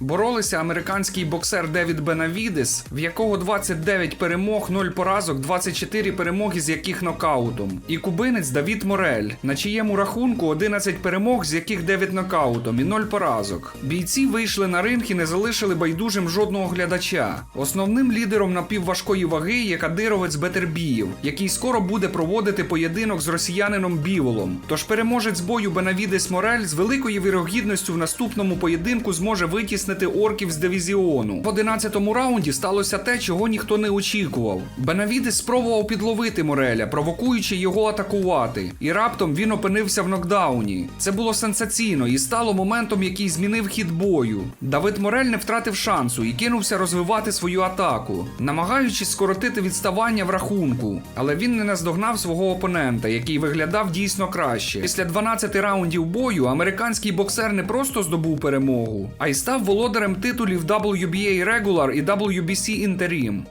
боролися американський боксер Девід Бенавідес, в якого 29 перемог, 0 поразок, 24 перемоги, з яких нокаутом, і кубинець Давід Морель, на чиєму рахунку 11 перемог, з яких 9 нокаутом і 0 поразок. Бійці вийшли на ринг і не залишили байдужим жодного глядача. Основним лідером напівважкої ваги є кадировець Бетербіїв, який скоро буде проводити поєдинок з росіянином Біволом. Тож переможець бою Бенавідес Морель з великою вірогідністю в наступному поєдинку зможе витіснити орків з дивізіону. В 11-му раунді сталося те, чого ніхто не очікував. Бенавідес спробував підловити Мореля, провокуючи його атакувати, і раптом він опинився в нокдауні. Це було сенсаційно і стало моментом, який змінив хід бою. Давид Морель не втратив шансу і кинувся розвивати свою атаку, намагаючись скоротити відставання в рахунку. Але він не наздогнав свого опонента, який виглядав дійсно краще. Після 12 раундів бою американський боксер не просто здобув перемогу, а й став володарем титулів WBA Regular і WBC Interim.